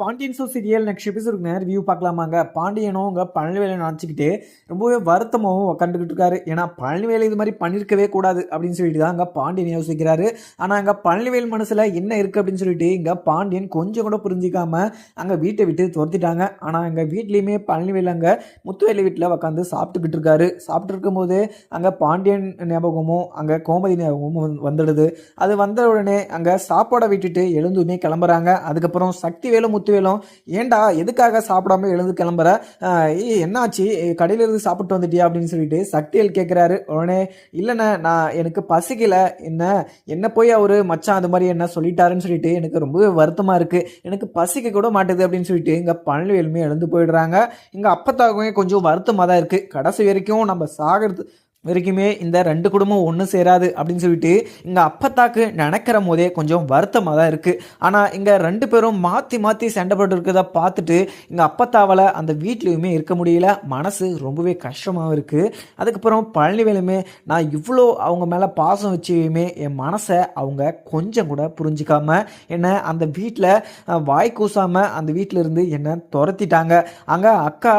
Pandian show serial next episode நேரம் view பார்க்கலாமாங்க. பாண்டியனும் உங்கள் பழனிவேலை நினச்சிக்கிட்டு ரொம்பவே வருத்தமாகவும் உட்காந்துக்கிட்டு இருக்காரு. ஏன்னா பழனிவேலை இது மாதிரி பண்ணியிருக்கவே கூடாது அப்படின்னு சொல்லிட்டு தான் அங்கே பாண்டியன் யோசிக்கிறாரு. ஆனால் அங்கே பழனிவேல் மனசில் என்ன இருக்குது அப்படின்னு சொல்லிட்டு இங்கே பாண்டியன் கொஞ்சம் கூட புரிஞ்சிக்காம அங்கே வீட்டை விட்டு துரத்திட்டாங்க. ஆனால் எங்கள் வீட்லேயுமே பழனிவேல் அங்கே முத்துவேலி வீட்டில் உட்காந்து சாப்பிட்டுக்கிட்டு இருக்காரு. சாப்பிட்டு இருக்கும்போது அங்கே பாண்டியன் ஞாபகமும் அங்கே கோமதி ஞாபகமும் வந்துடுது. அது வந்த உடனே அங்கே சாப்பாடை விட்டுட்டு எழுந்துமே கிளம்புறாங்க. அதுக்கப்புறம் சக்தி வேலும் முத்துவேலும் ஏன்டா எதுக்காக சாப்பிடாம எழுந்து கிளம்புற? ஏய் என்னாச்சு? ஏய், கடையில இருந்து சாப்பிட்டு வந்துட்டியா? அப்படின்னு சொல்லிட்டு சக்தியல் கேட்குறாரு உடனே இல்லைண்ணே நான் எனக்கு பசிக்கல. என்ன என்ன போய் அவர் மச்சான் அது மாதிரி என்ன சொல்லிட்டாருன்னு சொல்லிட்டு எனக்கு ரொம்பவே வருத்தமா இருக்கு. எனக்கு பசிக்க கூட மாட்டுது அப்படின்னு சொல்லிட்டு இங்க பழனிவேலுமே எழுந்து போயிடுறாங்க. இங்க அப்பத்தாகவே கொஞ்சம் வருத்தமாக தான் இருக்கு. கடைசி வரைக்கும் நம்ம சாகிறது வரைக்குமே இந்த ரெண்டு குடும்பம் ஒன்று சேராது அப்படின்னு சொல்லிட்டு இங்கே அப்பத்தாக்கு நினைக்கிற போதே கொஞ்சம் வருத்தமாக தான் இருக்குது ஆனால் இங்கே ரெண்டு பேரும் மாற்றி மாற்றி சண்டை போட்டு இருக்கிறத பார்த்துட்டு இங்கே அப்பத்தாவால் அந்த வீட்லேயுமே இருக்க முடியல. மனசு ரொம்பவே கஷ்டமாகவும் இருக்குது அதுக்கப்புறம் பழனிவேலுமே நான் இவ்வளோ அவங்க மேலே பாசம் வச்சுமே என் மனசை அவங்க கொஞ்சம் கூட புரிஞ்சிக்காமல் என்னை அந்த வீட்டில் வாய் கூசாமல் அந்த வீட்டில் இருந்து என்னை துரத்திட்டாங்க. அங்கே அக்கா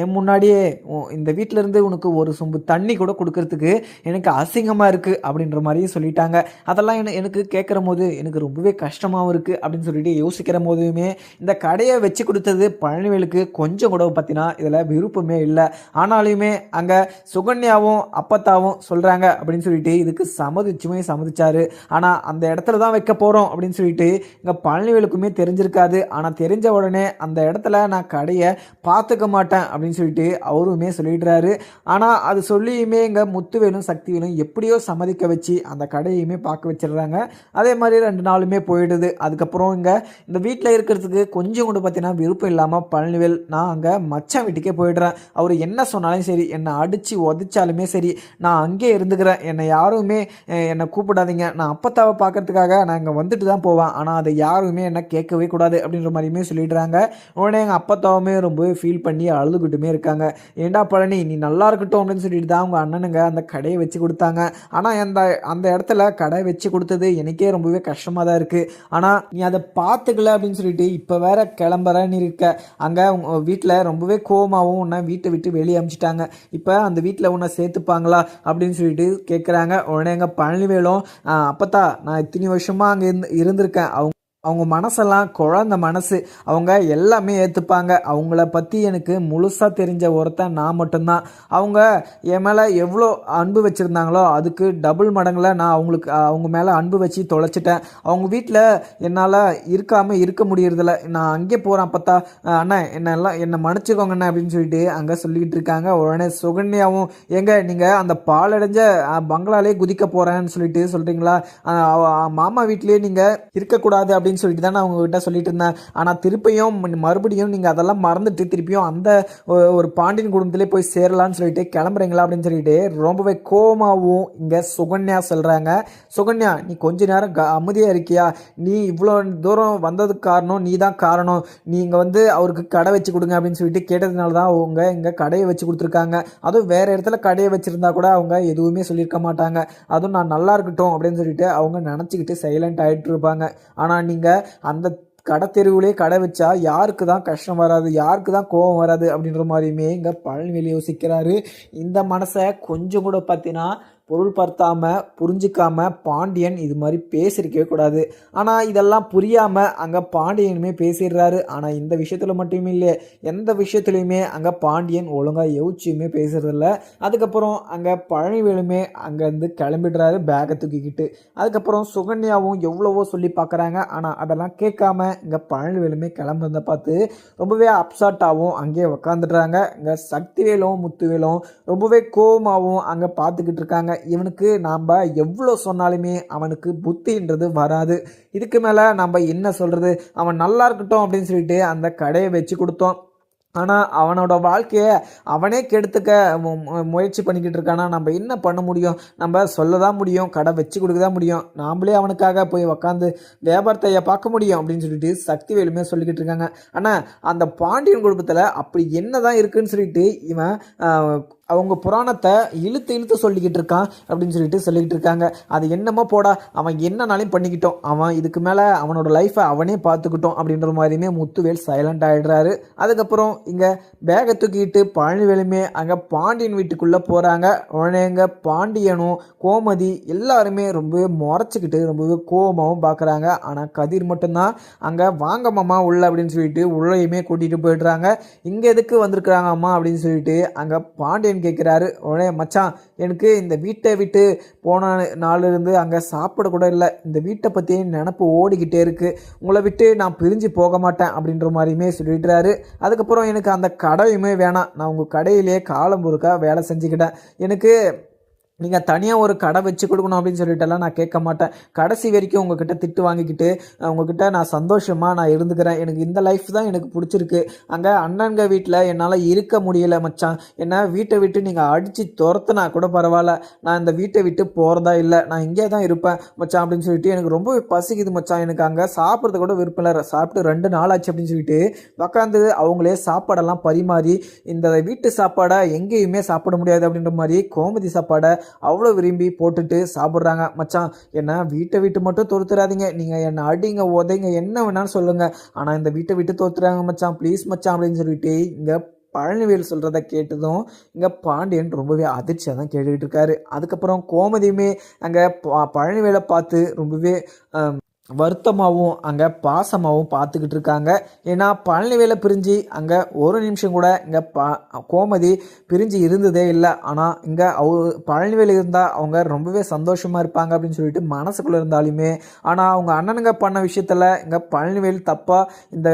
என் முன்னாடியே இந்த வீட்டில் இருந்து உனக்கு ஒரு சொம்பு தண்ணி கூட கொடுக்கறதுக்கு எனக்கு அசிங்கமாக இருக்குது அப்படின்ற மாதிரியும் சொல்லிட்டாங்க. அதெல்லாம் என்ன எனக்கு கேட்குற போது எனக்கு ரொம்பவே கஷ்டமாகவும் இருக்குது அப்படின்னு சொல்லிட்டு யோசிக்கிற போதுமே இந்த கடையை வச்சு கொடுத்தது பழனிவேலுக்கு கொஞ்சம் கூட பார்த்தீங்கன்னா இதில் விருப்பமே இல்லை. ஆனாலுமே அங்கே சுகன்யாவும் அப்பத்தாவும் சொல்கிறாங்க அப்படின்னு சொல்லிட்டு இதுக்கு சம்மதிச்சுமே சம்மதிச்சாரு. ஆனால் அந்த இடத்துல தான் வைக்க போகிறோம் அப்படின்னு சொல்லிட்டு இங்கே பழனிவேலுக்குமே தெரிஞ்சிருக்காது. ஆனால் தெரிஞ்ச உடனே அந்த இடத்துல நான் கடையை பார்த்துக்க மாட்டேன் அப்படின்னு சொல்லிட்டு அவருமே சொல்லிடுறாரு. ஆனால் அது சொல்லியுமே இவங்க முத்துவேலும் சக்திவேலும் எப்படியோ சம்மதிக்க வச்சு அந்த கடையுமே பார்க்க வச்சிடுறாங்க. அதே மாதிரி ரெண்டு நாளுமே போயிடுது. அதுக்கப்புறம் இங்கே இந்த வீட்டில் இருக்கிறதுக்கு கொஞ்சம் கூட பார்த்தீங்கன்னா விருப்பம் இல்லாமல் பழனிவேல் நான் அங்கே மச்சான் வீட்டுக்கே போயிடுறேன். அவர் என்ன சொன்னாலும் சரி என்னை அடித்து உதைச்சாலுமே சரி நான் அங்கேயே இருந்துக்கிறேன். என்னை யாருமே என்னை கூப்பிடாதீங்க. நான் அப்பத்தாவை பார்க்கறதுக்காக நான் இங்கே வந்துட்டு தான் போவேன். ஆனால் அதை யாருமே என்ன கேட்கவே கூடாது அப்படின்ற மாதிரியுமே சொல்லிடுறாங்க. உடனே எங்கள் அப்பத்தாவுமே ரொம்பவே ஃபீல் பண்ணி அழுதுகிட்டுமே இருக்காங்க. ஏண்டா பழனி நீ நல்லா இருக்கட்டும் அப்படின்னு சொல்லிட்டு தான் அவங்க அண்ணனுங்க அந்த கடையை வச்சு கொடுத்தாங்க. ஆனால் அந்த அந்த இடத்துல கடை வச்சு கொடுத்தது எனக்கே ரொம்பவே கஷ்டமாக தான் இருக்குது ஆனால் நீ அதை பார்த்துக்கல அப்படின்னு சொல்லிட்டு இப்போ வேற கிளம்புறன்னு இருக்க. அங்கே உங்க வீட்டில் ரொம்பவே கோவமாகவும் உன்னை வீட்டை விட்டு வெளியே அமிச்சிட்டாங்க. இப்போ அந்த வீட்டில் உன்னை சேர்த்துப்பாங்களா அப்படின்னு சொல்லிட்டு கேட்குறாங்க உடனே எங்கள் பழனிவேலும் அப்பத்தா நான் இத்தனை வருஷமாக அங்கே இருந்து இருந்திருக்கேன். அவங்க அவங்க மனசெல்லாம் குழந்த மனசு. அவங்க எல்லாமே ஏற்றுப்பாங்க அவங்கள பற்றி எனக்கு முழுசாக தெரிஞ்ச ஒருத்தன் நான் மட்டும்தான். அவங்க என் மேலே எவ்வளோ அன்பு வச்சுருந்தாங்களோ அதுக்கு டபுள் மடங்கில் நான் அவங்களுக்கு அவங்க மேலே அன்பு வச்சு தொலைச்சிட்டேன். அவங்க வீட்டில் என்னால் இருக்காமல் இருக்க முடியறதில்ல. நான் அங்கே போகிறேன் பார்த்தா அண்ணா என்னெல்லாம் என்னை மன்னிச்சுக்கோங்கண்ணா அப்படின்னு சொல்லிட்டு அங்கே சொல்லிக்கிட்டு இருக்காங்க. உடனே சுகன்யாவும் எங்க நீங்கள் அந்த பாலடைஞ்ச பங்களாலே குதிக்க போகிறேன்னு சொல்லிட்டு சொல்கிறீங்களா மாமா வீட்லேயே நீங்கள் இருக்கக்கூடாது அப்படின்னு சொல்லிட்டு தான் நான் உங்ககிட்ட சொல்லிட்டு இருந்தேன். ஆனால் திருப்பியும் ம- மறுபடியும் நீங்கள் அதெல்லாம் மறந்துட்டு திருப்பியும் அந்த ஒரு பாண்டியன் குடும்பத்திலே போய் சேரலான்னு சொல்லிட்டு கிளம்புறீங்களா அப்படின்னு சொல்லிட்டு ரொம்பவே கோமாவும் இங்கே சுகன்யா சொல்கிறாங்க சுகன்யா நீ கொஞ்ச நேரம் க அமைதியாக இருக்கியா? நீ இவ்வளோ தூரம் வந்ததுக்கு காரணம் நீ தான் காரணம். நீ இங்கே வந்து அவருக்கு கடை வச்சு கொடுங்க அப்படின்னு சொல்லிட்டு கேட்டதுனால தான் அவங்க இங்கே கடையை வச்சு கொடுத்துருக்காங்க. அதுவும் வேறு இடத்துல கடையை வச்சுருந்தா கூட அவங்க எதுவுமே சொல்லியிருக்க மாட்டாங்க. அதுவும் நான் நல்லா இருக்கட்டும் அப்படின்னு சொல்லிட்டு அவங்க நினச்சிக்கிட்டு சைலண்ட் ஆகிட்டு இருப்பாங்க. ஆனால் நீங்கள் அந்த கடை தெருவுலே கடை வச்சா யாருக்கு தான் கஷ்டம் வராது யாருக்கு தான் கோபம் வராது அப்படின்ற மாதிரியுமே இங்கே பழனிவேலி யோசிக்கிறாரு. இந்த மனசை கொஞ்சம் கூட பார்த்தீங்கன்னா பொருள் பார்த்தாம புரிஞ்சிக்காம பாண்டியன் இது மாதிரி பேசியிருக்கவே கூடாது. ஆனால் இதெல்லாம் புரியாமல் அங்கே பாண்டியனுமே பேசிடுறாரு. ஆனால் இந்த விஷயத்தில் மட்டுமே இல்லை எந்த விஷயத்துலையுமே அங்கே பாண்டியன் ஒழுங்காக யோசிச்சுமே பேசுறதில்ல. அதுக்கப்புறம் அங்கே பழனிவேலுமே அங்கேருந்து கிளம்பிடுறாரு பேக்கை தூக்கிக்கிட்டு. அதுக்கப்புறம் சுகன்யாவும் எவ்வளவோ சொல்லி பார்க்குறாங்க. ஆனால் அதெல்லாம் கேட்காம இங்கே பழனிவேலுமே கிளம்புறத பார்த்து ரொம்பவே அப்சாட்டாகவும் அங்கேயே உக்காந்துடுறாங்க. இங்கே சக்திவேலும் முத்துவேலும் ரொம்பவே கோபமாகவும் அங்கே பார்த்துக்கிட்டு இருக்காங்க. இவனுக்கு நாம் எவ்வளோ சொன்னாலுமே அவனுக்கு புத்தின்றது வராது. இதுக்கு மேலே நம்ம என்ன சொல்கிறது அவன் நல்லா இருக்கட்டும் அப்படின்னு சொல்லிட்டு அந்த கடையை வச்சு கொடுத்தோம். ஆனால் அவனோட வாழ்க்கையை அவனே கெடுத்துக்க மு- முயற்சி பண்ணிக்கிட்டு இருக்கானா? நம்ம என்ன பண்ண முடியும்? நம்ம சொல்ல தான் முடியும் கடை வச்சு கொடுக்க தான் முடியும். நாம்ளே அவனுக்காக போய் உக்காந்து வியாபாரத்தைய பார்க்க முடியும் அப்படின்னு சொல்லிட்டு சக்தி வேலுமே சொல்லிக்கிட்டு இருக்காங்க. ஆனால் அந்த பாண்டியன் குடும்பத்தில் அப்படி என்ன தான் இருக்குன்னு சொல்லிட்டு இவன் அவங்க புராணத்தை இழுத்து இழுத்து சொல்லிக்கிட்டு இருக்கான் அப்படின்னு சொல்லிட்டு சொல்லிக்கிட்டு இருக்காங்க. அது என்னமோ போடா அவன் என்னனாலையும் பண்ணிக்கிட்டோம். அவன் இதுக்கு மேலே அவனோட லைஃப்பை அவனே பார்த்துக்கிட்டோம் அப்படின்ற மாதிரியுமே முத்துவேல் சைலண்ட் ஆகிடுறாரு அதுக்கப்புறம் இங்கே பேகை தூக்கிட்டு பழனிவேலுமே அங்கே பாண்டியன் வீட்டுக்குள்ளே போகிறாங்க உடனே இங்கே பாண்டியனும் கோமதி எல்லாருமே ரொம்பவே முறைச்சிக்கிட்டு ரொம்பவே கோபமாகவும் பார்க்குறாங்க ஆனால் கதிர் மட்டும்தான் அங்கே வாங்க மாமா உள்ள அப்படின்னு சொல்லிட்டு உள்ளேயுமே கூட்டிகிட்டு போயிடுறாங்க. இங்கே எதுக்கு வந்திருக்கிறாங்க அம்மா அப்படின்னு சொல்லிட்டு அங்கே பாண்டியன் கேட்குறாரு. உடனே மச்சான் எனக்கு இந்த வீட்டை விட்டு போன நாளிலிருந்து அங்கே சாப்பிட கூட இல்லை. இந்த வீட்டை பற்றி நினப்பு ஓடிக்கிட்டே இருக்குது உங்களை விட்டு நான் பிரிஞ்சு போக மாட்டேன் அப்படின்ற மாதிரியுமே சொல்லிடுறாரு. அதுக்கப்புறம் எனக்கு அந்த கடையுமே வேணாம். நான் உங்கள் கடையிலே காலம் பொறுக்கா வேலை செஞ்சுக்கிட்டேன். எனக்கு நீங்கள் தனியாக ஒரு கடை வச்சு கொடுக்கணும் அப்படின்னு சொல்லிட்டெல்லாம் நான் கேட்க மாட்டேன். கடைசி வரைக்கும் உங்ககிட்ட திட்டு வாங்கிக்கிட்டு உங்ககிட்ட நான் சந்தோஷமாக நான் இருந்துக்கிறேன். எனக்கு இந்த லைஃப் தான் எனக்கு பிடிச்சிருக்கு. அங்கே அண்ணன்க வீட்டில் என்னால் இருக்க முடியல மச்சான். என்ன வீட்டை விட்டு நீங்கள் அடித்து துரத்துனா கூட பரவாயில்ல. நான் இந்த வீட்டை விட்டு போகிறதா இல்லை. நான் இங்கே தான் இருப்பேன் மச்சான் அப்படின்னு சொல்லிட்டு எனக்கு ரொம்ப பசிக்குது மச்சான். எனக்கு அங்கே சாப்பிட்றது கூட விருப்பம் இல்லை. சாப்பிட்டு ரெண்டு நாள் ஆச்சு அப்படின்னு சொல்லிட்டு உக்காந்து அவங்களே சாப்பாடெல்லாம் பரிமாறி இந்த வீட்டு சாப்பாடை எங்கேயுமே சாப்பிட முடியாது அப்படின்ற மாதிரி கோமதி சாப்பாடை அவ்வளோ விரும்பி போட்டுட்டு சாப்பிட்றாங்க. மச்சான் என்ன வீட்டை விட்டு மட்டும் துரத்துறாதீங்க. நீங்கள் என்னை அடிங்க உதைங்க என்ன வேணாலும் சொல்லுங்கள் ஆனால் இந்த வீட்டை விட்டு துரத்துறாங்க மச்சான். ப்ளீஸ் மச்சான் அப்படின்னு சொல்லிட்டு இங்கே பழனிவேல் சொல்கிறத கேட்டதும் இங்கே பாண்டியன் ரொம்பவே அதிர்ச்சியாக தான் கேட்டுக்கிட்டு இருக்காரு. அதுக்கப்புறம் கோமதியுமே அங்கே பழனிவேலை பார்த்து ரொம்பவே வருத்தமாகவும் அங்கே பாசமாகவும் பார்த்துக்கிட்டு இருக்காங்க. ஏன்னா பழனிவேல பிரிஞ்சு அங்கே ஒரு நிமிஷம் கூட இங்கே பா கோமதி பிரிஞ்சு இருந்ததே இல்லை. ஆனால் இங்கே அவ பழனிவேல் இருந்தால் அவங்க ரொம்பவே சந்தோஷமாக இருப்பாங்க அப்படின்னு சொல்லிட்டு மனசுக்குள்ளே இருந்தாலுமே ஆனால் அவங்க அண்ணனுங்க பண்ண விஷயத்தில் இங்கே பழனிவேல் தப்பாக இந்த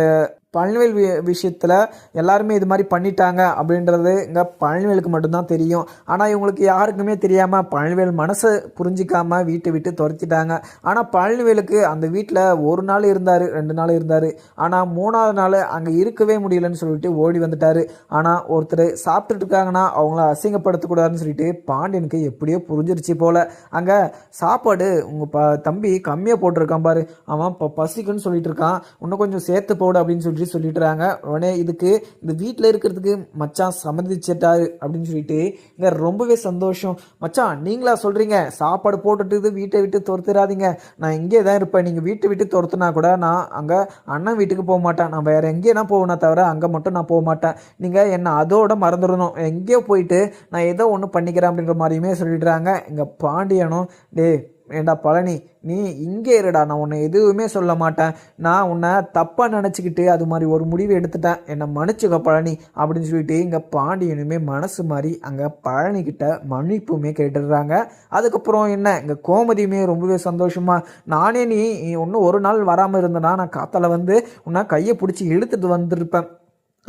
பழனிவேல் வி விஷயத்தில் எல்லாருமே இது மாதிரி பண்ணிட்டாங்க அப்படின்றது இங்கே பழனிவேலுக்கு மட்டும்தான் தெரியும். ஆனால் இவங்களுக்கு யாருக்குமே தெரியாமல் பழனிவேல் மனசை புரிஞ்சிக்காமல் வீட்டை விட்டு துரத்திட்டாங்க. ஆனால் பழனிவேலுக்கு அந்த வீட்டில் ஒரு நாள் இருந்தார் ரெண்டு நாள் இருந்தார். ஆனால் மூணாவது நாள் அங்கே இருக்கவே முடியலன்னு சொல்லிட்டு ஓடி வந்துட்டார். ஆனால் ஒருத்தர் சாப்பிட்டுட்டு இருக்காங்கன்னா அவங்கள அசிங்கப்படுத்தக்கூடாதுன்னு சொல்லிட்டு பாண்டியனுக்கு எப்படியோ புரிஞ்சிருச்சு போல். அங்கே சாப்பாடு உங்கள் ப தம்பி கம்மியாக போட்டிருக்கான் பாரு. அவன் இப்போ பசிக்குன்னு சொல்லிட்டு இருக்கான். இன்னும் கொஞ்சம் சேர்த்து போடு அப்படின்னு சொல்லிட்டு சொல்லிட்டுறாங்க. உடனே இதுக்கு இந்த வீட்டில் இருக்கிறதுக்கு மச்சான் சம்மதிச்சிட்டாரு அப்படின்னு சொல்லிட்டு இங்கே ரொம்பவே சந்தோஷம். மச்சான் நீங்களா சொல்கிறீங்க சாப்பாடு போட்டுட்டு வீட்டை விட்டு துரத்துறாதீங்க நான் இங்கே தான் இருப்பேன். நீங்கள் வீட்டை விட்டு துரத்துனா கூட நான் அங்கே அண்ணன் வீட்டுக்கு போக மாட்டேன். நான் வேறு எங்கேனா போவேனே தவிர அங்கே மட்டும் நான் போக மாட்டேன். நீங்கள் என்னை அதோட மறந்துடணும். எங்கேயோ போயிட்டு நான் ஏதோ ஒன்று பண்ணிக்கிறேன் அப்படின்ற மாதிரியுமே சொல்லிடுறாங்க. இங்கே பாண்டியனும் டே ஏண்டா பழனி நீ இங்கே இருடா நான் உன்னை எதுவுமே சொல்ல மாட்டேன். நான் உன்னை தப்பாக நினச்சிக்கிட்டு அது மாதிரி ஒரு முடிவு எடுத்துட்டேன். என்னை மன்னிச்சுக்க பழனி அப்படின்னு சொல்லிட்டு இங்கே பாண்டியனுமே மனசு மாதிரி அங்கே பழனிக்கிட்ட மன்னிப்புமே கேட்டுடுறாங்க. அதுக்கப்புறம் என்ன? இங்கே கோமதியுமே ரொம்பவே சந்தோஷமாக நானே நீ ஒன்றும் ஒரு நாள் வராமல் இருந்தனா நான் காத்தால் வந்து உன்னை கையை பிடிச்சி இழுத்துட்டு வந்திருப்பேன்.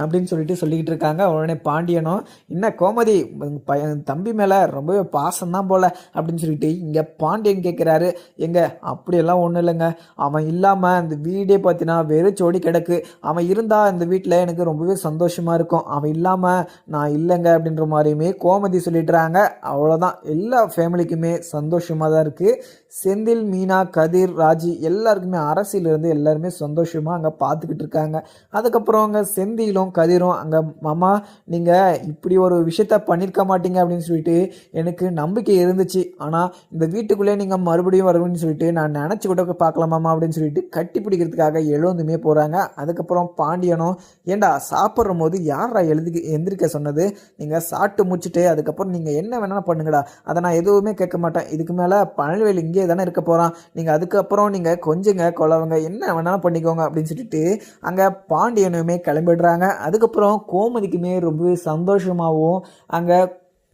அப்படின்னு சொல்லிட்டு சொல்லிக்கிட்டு இருக்காங்க. உடனே பாண்டியனும் என்ன கோமதி உங்க பையன் தம்பி மேலே ரொம்பவே பாசம்தான் போல அப்படின்னு சொல்லிட்டு இங்கே பாண்டியன் கேட்குறாரு எங்க அப்படியெல்லாம் ஒன்றும் இல்லைங்க. அவன் இல்லாமல் அந்த வீடே பார்த்தீங்கன்னா வெறிச்சோடி கிடக்கு. அவன் இருந்தால் இந்த வீட்டில் எனக்கு ரொம்பவே சந்தோஷமாக இருக்கும். அவன் இல்லாமல் நான் இல்லைங்க அப்படின்ற மாதிரியுமே கோமதி சொல்லிடுறாங்க அவ்வளோதான் எல்லா ஃபேமிலிக்குமே சந்தோஷமாக தான் இருக்குது செந்தில் மீனா கதிர் ராஜி எல்லாருக்குமே அரசியலிருந்து எல்லாருமே சந்தோஷமாக அங்கே பார்த்துக்கிட்டு இருக்காங்க. அதுக்கப்புறம் அங்கே செந்திலும் கதிரும் அங்கே மாமா நீங்கள் இப்படி ஒரு விஷயத்த பண்ணியிருக்க மாட்டீங்க அப்படின்னு சொல்லிட்டு எனக்கு நம்பிக்கை இருந்துச்சு. ஆனால் இந்த வீட்டுக்குள்ளே நீங்கள் மறுபடியும் வருவீங்கன்னு சொல்லிட்டு நான் நினச்சி கூட பார்க்கலாமாமா அப்படின்னு சொல்லிட்டு கட்டி பிடிக்கிறதுக்காக எழுந்துமே போகிறாங்க அதுக்கப்புறம் பாண்டியனும் ஏண்டா சாப்பிட்ற போது யாரா எழுதி எந்திரிக்க சொன்னது? நீங்கள் சாப்பிட்டு முடிச்சுட்டு அதுக்கப்புறம் நீங்கள் என்ன வேணாலும் பண்ணுங்கடா. அதை நான் எதுவுமே கேட்க மாட்டேன். இதுக்கு மேலே பழனிவேல் இங்கே தானே இருக்க போகிறான் நீங்கள் அதுக்கப்புறம் நீங்கள் கொஞ்சங்க கொலவங்க என்ன வேணாலும் பண்ணிக்கோங்க அப்படின்னு சொல்லிட்டு அங்கே பாண்டியனுமே கிளம்பிடுறாங்க. அதுக்கப்புறம் கோமதிக்குமே ரொம்பவே சந்தோஷமாகவும் அங்கே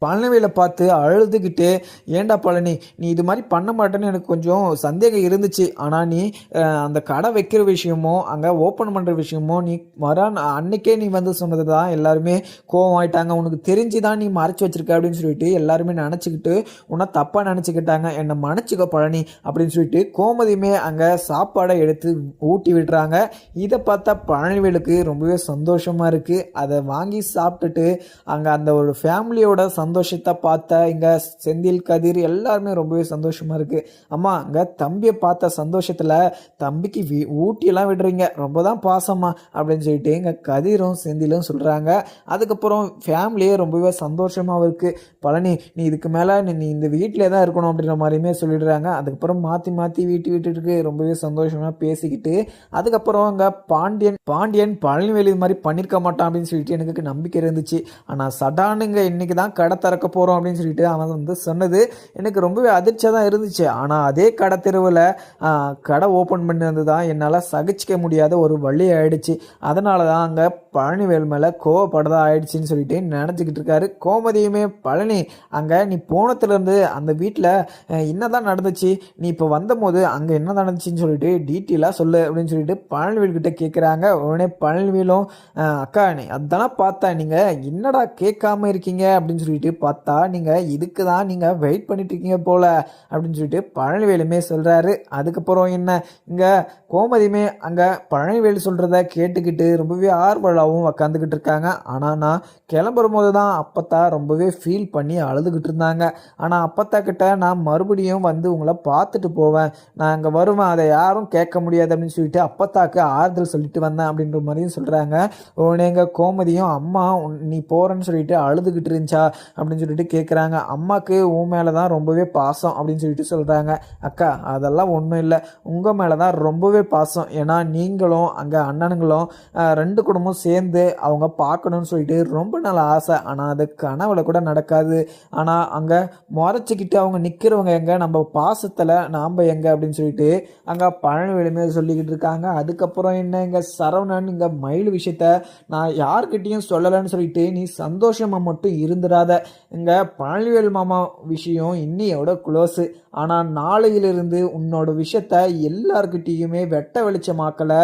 பழனிவேல பார்த்து அழுதுகிட்டு ஏன்டா பழனி நீ இது மாதிரி பண்ண மாட்டேன்னு எனக்கு கொஞ்சம் சந்தேகம் இருந்துச்சு. ஆனால் நீ அந்த கடை வைக்கிற விஷயமோ அங்கே ஓப்பன் பண்ணுற விஷயமோ நீ வர அன்னைக்கே நீ வந்து சொன்னது தான். எல்லாருமே கோவம் ஆயிட்டாங்க. உனக்கு தெரிஞ்சு தான் நீ மறைச்சி வச்சிருக்க அப்படின்னு சொல்லிட்டு எல்லாருமே நினச்சிக்கிட்டு உன்னை தப்பாக நினச்சிக்கிட்டாங்க. என்னை மன்னிச்சுக்கோ பழனி அப்படின்னு சொல்லிட்டு கோமதியுமே அங்கே சாப்பாடை எடுத்து ஊட்டி விடுறாங்க. இதை பார்த்தா பழனிவேலுக்கு ரொம்பவே சந்தோஷமாக இருக்குது அதை வாங்கி சாப்பிட்டுட்டு அங்கே அந்த ஒரு ஃபேமிலியோட சந்தோஷம் சந்தோஷத்தை பார்த்த இங்கே செந்தில் கதிர் எல்லாருமே ரொம்பவே சந்தோஷமாக இருக்குது அம்மா அங்கே தம்பியை பார்த்த சந்தோஷத்தில் தம்பிக்கு வீ ஊட்டியெல்லாம் விடுறீங்க ரொம்ப தான் பாசம்மா அப்படின்னு சொல்லிட்டு இங்கே கதிரும் செந்திலும் சொல்கிறாங்க அதுக்கப்புறம் ஃபேமிலியே ரொம்பவே சந்தோஷமாகவும் இருக்குது பழனி நீ இதுக்கு மேலே நீ நீ இந்த வீட்டிலே தான் இருக்கணும் அப்படின்ற மாதிரியுமே சொல்லிடுறாங்க. அதுக்கப்புறம் மாற்றி மாற்றி வீட்டு வீட்டுக்கு ரொம்பவே சந்தோஷமாக பேசிக்கிட்டு அதுக்கப்புறம் அங்கே பாண்டியன் பாண்டியன் பழனிவேலி இது மாதிரி பண்ணியிருக்க மாட்டான் அப்படின்னு சொல்லிட்டு எனக்கு நம்பிக்கை இருந்துச்சு. ஆனால் சடானுங்க இன்னைக்கு தான் கடத்த திறக்க போகிறோம் அப்படின்னு சொல்லிட்டு அவன் வந்து சொன்னது எனக்கு ரொம்பவே அதிர்ச்சியாக தான் இருந்துச்சு. ஆனால் அதே கடை தெருவில் கடை ஓப்பன் பண்ணது தான் என்னால் சகிச்சிக்க முடியாத ஒரு வழி ஆயிடுச்சு. அதனால தான் அங்கே பழனிவேல் மேலே கோவப்படதா ஆயிடுச்சுன்னு சொல்லிட்டு நினச்சிக்கிட்டு இருக்காரு. கோமதியுமே பழனி அங்கே நீ போனத்துலேருந்து அந்த வீட்டில் என்னதான் நடந்துச்சு? நீ இப்போ வந்தபோது அங்கே என்ன நடந்துச்சுன்னு சொல்லிட்டு டீட்டெயிலாக சொல்லு அப்படின்னு சொல்லிட்டு பழனிவேல் கிட்டே கேட்குறாங்க உடனே பழனிவேலும் அக்கா நீ அதெல்லாம் பார்த்தா நீங்கள் என்னடா கேட்காம இருக்கீங்க? அப்படின்னு சொல்லிட்டு பார்த்தா நீங்கள் இதுக்கு தான் நீங்கள் வெயிட் பண்ணிட்டு இருக்கீங்க போல அப்படின்னு சொல்லிட்டு பழனிவேலுமே சொல்கிறாரு அதுக்கப்புறம் என்ன? இங்கே கோமதியுமே அங்கே பழனிவேலு சொல்கிறத கேட்டுக்கிட்டு ரொம்பவே ஆர்வலாகவும் உக்காந்துக்கிட்டு இருக்காங்க ஆனால் நான் கிளம்புறும் போது தான் அப்பத்தா ரொம்பவே ஃபீல் பண்ணி அழுதுகிட்டு இருந்தாங்க ஆனால் அப்பத்தா கிட்ட நான் மறுபடியும் வந்து உங்களை பார்த்துட்டு போவேன். நான் அங்கே வருவேன் அதை யாரும் கேட்க முடியாது அப்படின்னு சொல்லிட்டு அப்பத்தாக்கு ஆறுதல் சொல்லிட்டு வந்தேன் அப்படின்ற மாதிரியும் சொல்கிறாங்க உடனே எங்கள் கோமதியும் அம்மா நீ போகிறேன்னு சொல்லிட்டு அழுதுகிட்டு இருந்துச்சா? அப்படின்னு சொல்லிட்டு கேட்குறாங்க அம்மாவுக்கு உன் மேலே தான் ரொம்பவே பாசம் அப்படின்னு சொல்லிட்டு சொல்கிறாங்க அக்கா அதெல்லாம் ஒன்றும் இல்லை. உங்கள் மேலே தான் ரொம்பவே பாசம். ஏன்னா நீங்களும் அங்கே அண்ணனுங்களும் ரெண்டு குடும்பம் சேர்ந்து சேர்ந்து அவங்க பார்க்கணும்னு சொல்லிட்டு ரொம்ப நாள் ஆசை. ஆனால் அது கனவுல கூட நடக்காது. ஆனால் அங்கே முறைச்சிக்கிட்டு அவங்க நிற்கிறவங்க எங்கே? நம்ம பாசத்தில் நாம் எங்கே? அப்படின்னு சொல்லிட்டு அங்கே பழனிவேலுமே சொல்லிக்கிட்டு இருக்காங்க. அதுக்கப்புறம் என்ன? இங்கே சரவணன் இங்கே மயில் விஷயத்த நான் யார்கிட்டேயும் சொல்லலைன்னு சொல்லிட்டு நீ சந்தோஷமாக மட்டும் இருந்துடாத. இங்கே பழனிவேல் மாமா விஷயம் இன்னையோட க்ளோஸு ஆனால் நாளையிலிருந்து உன்னோட விஷயத்த எல்லார்கிட்டேயுமே வெட்ட வெளிச்சமாக்கலை.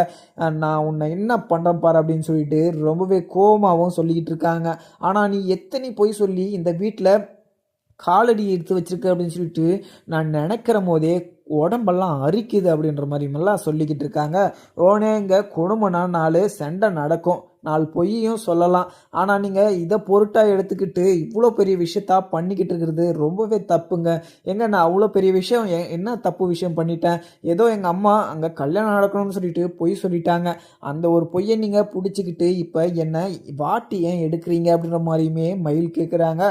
நான் உன்னை என்ன பண்ணுறேன் பாரு அப்படின்னு சொல்லிட்டு ரொம்பவே கோபமாகவும் சொல்லிக்கிட்டு இருக்காங்க. ஆனால் நீ எத்தனை பொய் சொல்லி இந்த வீட்டில் காலடி எடுத்து வச்சிருக்க அப்படின்னு சொல்லிட்டு நான் நினைக்கிற போதே உடம்பெல்லாம் அரிக்குது அப்படின்ற மாதிரிலாம் சொல்லிக்கிட்டு இருக்காங்க. ஓனே இங்கே குடும்பம்னா நாலு சண்டை நடக்கும். நாலு பொய்யும் சொல்லலாம். ஆனால் நீங்கள் இதை பொருட்டாக எடுத்துக்கிட்டு இவ்வளோ பெரிய விஷயத்தா பண்ணிக்கிட்டு இருக்கிறது ரொம்பவே தப்புங்க. எங்க நான் அவ்வளோ பெரிய விஷயம் எ- என்ன தப்பு விஷயம் பண்ணிட்டேன்? ஏதோ எங்கள் அம்மா அங்கே கல்யாணம் நடக்கணும்னு சொல்லிட்டு பொய் சொல்லிட்டாங்க. அந்த ஒரு பொய்யை நீங்கள் பிடிச்சிக்கிட்டு இப்போ என்ன வாட்டி ஏன் எடுக்கிறீங்க அப்படின்ற மாதிரியுமே மயில் கேட்குறாங்க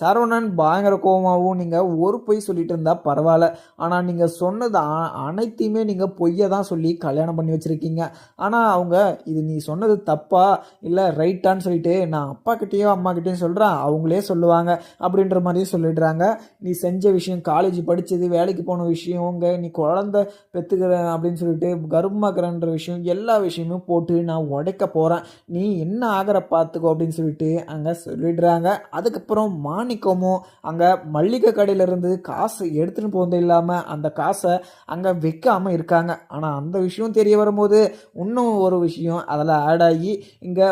சரவணன் பயங்கர கோபமாகவும் நீங்கள் ஒரு பொய் சொல்லிட்டு இருந்தால் பரவாயில்ல. ஆனால் நீங்கள் சொன்னது அ- அனைத்தையுமே நீங்கள் பொய்யை தான் சொல்லி கல்யாணம் பண்ணி வச்சுருக்கீங்க. ஆனால் அவங்க இது நீ சொன்னது தப்பா? இல்லை ரைட்டான்னு சொல்லிட்டு நான் அப்பா அம்மாக்கிட்டேயும் சொல்கிறேன் அவங்களே சொல்லுவாங்க அப்படின்ற மாதிரியும் சொல்லிடுறாங்க. நீ செஞ்ச விஷயம் காலேஜ் படித்தது வேலைக்கு போன விஷயம் உங்க நீ குழந்த பெற்றுக்கிற அப்படின்னு சொல்லிட்டு கர்ப்பமாக்குறன்ற விஷயம் எல்லா விஷயமும் போட்டு நான் உடைக்க போகிறேன் நீ என்ன ஆகிற பார்த்துக்கோ அப்படின்னு சொல்லிட்டு அங்கே சொல்லிடுறாங்க. அதுக்கப்புறம் மாணிக்கமும் அங்கே மல்லிகை கடையிலேருந்து காசு எடுத்துகிட்டு போனது இல்லாமல் அந்த காசை அங்கே வைக்காமல் இருக்காங்க. ஆனால் அந்த விஷயம் தெரிய வரும்போது இன்னும் ஒரு விஷயம் அதில் ஆட் ஆகி இங்கே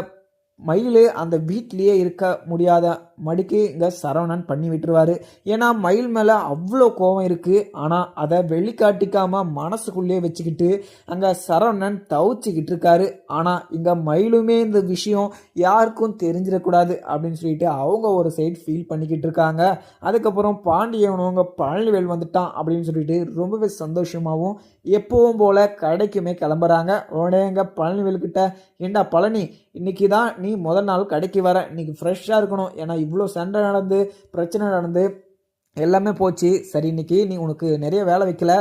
மயில் அந்த வீட்லேயே இருக்க முடியாத மடிக்கு இங்கே சரவணன் பண்ணி விட்டுருவாரு. ஏன்னா மயில் மேலே அவ்வளோ கோபம் இருக்குது ஆனால் அதை வெளிக்காட்டிக்காமல் மனசுக்குள்ளேயே வச்சுக்கிட்டு அங்கே சரவணன் தவிச்சிக்கிட்டு இருக்காரு. ஆனால் இங்கே மயிலுமே இந்த விஷயம் யாருக்கும் தெரிஞ்சிடக்கூடாது அப்படின்னு சொல்லிட்டு அவங்க ஒரு சைடு ஃபீல் பண்ணிக்கிட்டு இருக்காங்க. அதுக்கப்புறம் பாண்டியவனவங்க பழனிவேல் வந்துட்டான் அப்படின்னு சொல்லிட்டு ரொம்பவே சந்தோஷமாகவும் எப்பவும் போல் கடைக்குமே கிளம்புறாங்க. உடனே எங்கள் பழனிவேல்கிட்ட ஏண்டா பழனி இன்னைக்கு தான் நீ முதல் நாள் கடைக்கு வர இன்னைக்கு ஃப்ரெஷ்ஷாக இருக்கணும். ஏன்னா இவ்வளோ சண்டை நடந்து பிரச்சனை நடந்து எல்லாமே போச்சு. சரி இன்னைக்கு நீ உனக்கு நிறைய வேலை வைக்கல.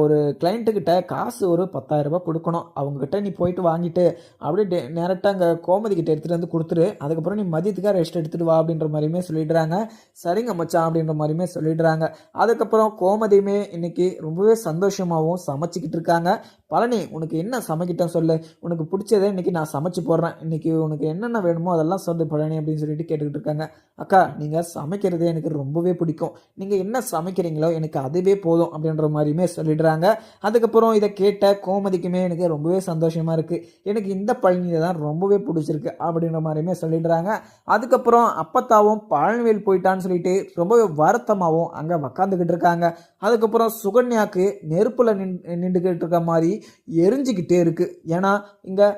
ஒரு கிளைண்ட்டுக்கிட்ட காசு ஒரு பத்தாயிரரூபா கொடுக்கணும். அவங்கக்கிட்ட நீ போயிட்டு வாங்கிட்டு அப்படியே டே டேரெக்டாக அங்கே கோமதிக்கிட்ட எடுத்துகிட்டு வந்து கொடுத்துரு. அதுக்கப்புறம் நீ மதியத்துக்காக ரெஸ்ட் எடுத்துகிட்டு வா அப்படின்ற மாதிரியுமே சொல்லிடுறாங்க. சரிங்க மச்சான் அப்படின்ற மாதிரியுமே சொல்லிடுறாங்க. அதுக்கப்புறம் கோமதியுமே இன்றைக்கி ரொம்பவே சந்தோஷமாகவும் சமைச்சிக்கிட்டு இருக்காங்க. பழனி உனக்கு என்ன சமைக்கிட்டேன் சொல்லு. உனக்கு பிடிச்சதை இன்றைக்கி நான் சமைச்சு போடுறேன். இன்றைக்கி உனக்கு என்னென்ன வேணுமோ அதெல்லாம் சொல்லு பழனி அப்படின்னு சொல்லிட்டு கேட்டுக்கிட்டு இருக்காங்க. அக்கா நீங்கள் சமைக்கிறதே எனக்கு ரொம்பவே பிடிக்கும். நீங்கள் என்ன சமைக்கிறீங்களோ எனக்கு அதுவே போதும் அப்படின்ற மாதிரியுமே சொல்லிடுறாங்க. அதுக்கப்புறம் இதை கேட்ட கோமதிக்குமே எனக்கு ரொம்பவே சந்தோஷமாக இருக்குது எனக்கு இந்த பழனியை தான் ரொம்பவே பிடிச்சிருக்கு அப்படின்ற மாதிரியுமே சொல்லிடுறாங்க. அதுக்கப்புறம் அப்பத்தாவும் பழனிவேல் போயிட்டான்னு சொல்லிட்டு ரொம்பவே வருத்தமாகவும் அங்கே உக்காந்துக்கிட்டு இருக்காங்க. அதுக்கப்புறம் சுகன்யாக்கு நெருப்பில் நின் நின்றுக்கிட்டு இருக்க மாதிரி எரிஞ்சுக்கிட்டே இருக்குது ஏன்னா இங்கே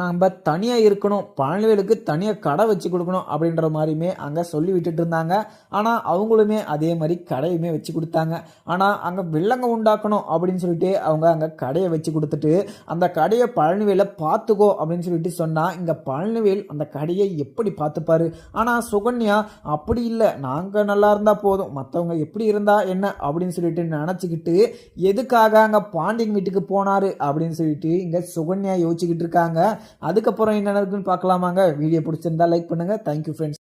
நம்ம தனியாக இருக்கணும் பழனிவேலுக்கு தனியாக கடை வச்சு கொடுக்கணும் அப்படின்ற மாதிரியுமே அங்கே சொல்லி விட்டுட்டு இருந்தாங்க. ஆனால் அவங்களுமே அதே மாதிரி கடையுமே வச்சு கொடுத்தாங்க. ஆனால் அங்கே வில்லங்க உண்டாக்கணும் அப்படின்னு சொல்லிட்டு அவங்க அங்கே கடையை வச்சு கொடுத்துட்டு அந்த கடையை பழனிவேலை பார்த்துக்கோ அப்படின்னு சொல்லிட்டு சொன்னால் இங்கே பழனிவேல் அந்த கடையை எப்படி பார்த்துப்பாரு? ஆனால் சுகன்யா அப்படி இல்லை. நாங்கள் நல்லா இருந்தால் போதும். மற்றவங்க எப்படி இருந்தால் என்ன அப்படின்னு சொல்லிட்டு நினச்சிக்கிட்டு எதுக்காக அங்கே பாண்டியன் வீட்டுக்கு போனார் அப்படின்னு சொல்லிட்டு இங்கே சுகன்யா யோசிச்சுக்கிட்டு இருக்காங்க. அதுக்கப்புறம் என்ன நடக்குன்னு பார்க்கலாமாங்க? வீடியோ பிடிச்சிருந்தா லைக் பண்ணுங்கள் தேங்க்யூ ஃப்ரெண்ட்ஸ்